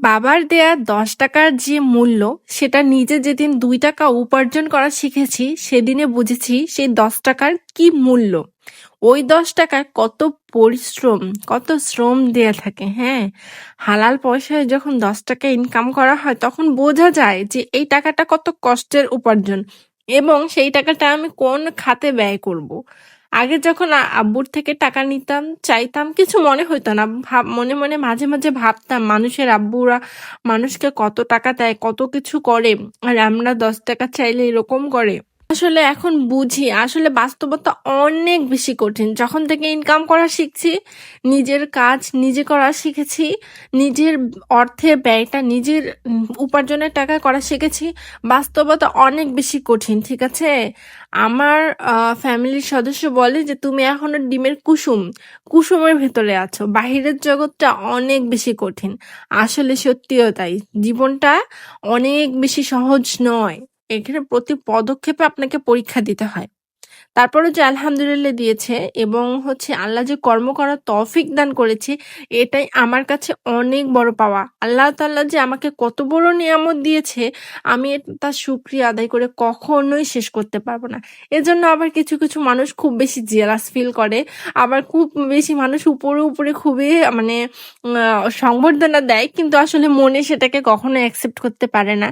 বাবার দেয়া দশ টাকার যে মূল্য, সেটা নিজে যেদিন দুই টাকা উপার্জন করা শিখেছি, সেদিনে বুঝেছি সেই দশ টাকার কি মূল্য ওই দশ টাকায় কত পরিশ্রম, কত শ্রম দেয়া থাকে হ্যাঁ হালাল পয়সায় যখন দশ টাকা ইনকাম করা হয়, তখন বোঝা যায় যে এই টাকাটা কত কষ্টের উপার্জন এবং সেই টাকাটা আমি কোন খাতে ব্যয় করব। আগে যখন আব্বুর থেকে টাকা নিতাম, চাইতাম, কিছু মনে হতো না। ভাব, মনে মনে, মাঝে মাঝে ভাবতাম, মানুষের আব্বুরা মানুষকে কত টাকা দেয়, কত কিছু করে, আর আমরা দশ টাকা চাইলে এরকম করে। আসলে এখন বুঝি, আসলে বাস্তবতা অনেক বেশি কঠিন। যখন থেকে ইনকাম করা শিখছি, নিজের কাজ নিজে করা শিখেছি, নিজের অর্থে ব্যয়টা, নিজের উপার্জনের টাকা করা শিখেছি, বাস্তবতা অনেক বেশি কঠিন, ঠিক আছে? আমার ফ্যামিলির সদস্য বলে যে, তুমি এখনও ডিমের কুসুম, কুসুমের ভেতরে আছো। বাহিরের জগৎটা অনেক বেশি কঠিন। আসলে সত্যিও তাই। জীবনটা অনেক বেশি সহজ নয়। এখানে প্রতি পদক্ষেপে আপনাকে পরীক্ষা দিতে হয়। তারপরেও যে আলহামদুলিল্লাহ দিয়েছে এবং হচ্ছে আল্লাহ যে কর্ম করার তৌফিক দান করেছে, এটাই আমার কাছে অনেক বড় পাওয়া। আল্লাহ তাআলা যে আমাকে কত বড় নিয়ামত দিয়েছে, আমি তার সুক্রিয়া আদায় করে কখনোই শেষ করতে পারব না। এজন্য আবার কিছু কিছু মানুষ খুব বেশি জেলাস ফিল করে। আবার খুব বেশি মানুষ উপরে উপরে খুবই মানে সংবর্ধনা দেয়, কিন্তু আসলে মনে সেটাকে কখনো অ্যাকসেপ্ট করতে পারে না।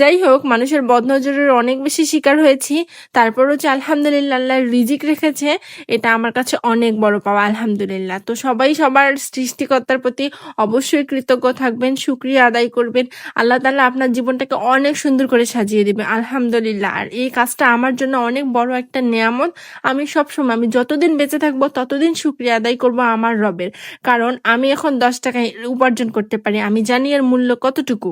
যাই হোক, মানুষের বদনজরের অনেক বেশি শিকার হয়েছি। তারপরও যে আলহামদুলিল্লাহ আল্লাহ রিজিক রেখেছে, এটা আমার কাছে অনেক বড় পাওয়া, আলহামদুলিল্লাহ। তো সবাই সবার সৃষ্টিকর্তার প্রতি অবশ্যই কৃতজ্ঞ থাকবেন সুক্রিয়া আদায় করবেন। আল্লাহ তাআলা আপনার জীবনটাকে অনেক সুন্দর করে সাজিয়ে দিবে, আলহামদুলিল্লাহ। আর এই কাজটা আমার জন্য অনেক বড় একটা নিয়ামত। আমি সব সময় আমি যতদিন বেঁচে থাকব, ততদিন সুক্রিয়া আদায় করব আমার রবের। কারণ আমি এখন দশ টাকায় উপার্জন করতে পারি, আমি জানি এর মূল্য কতটুকু।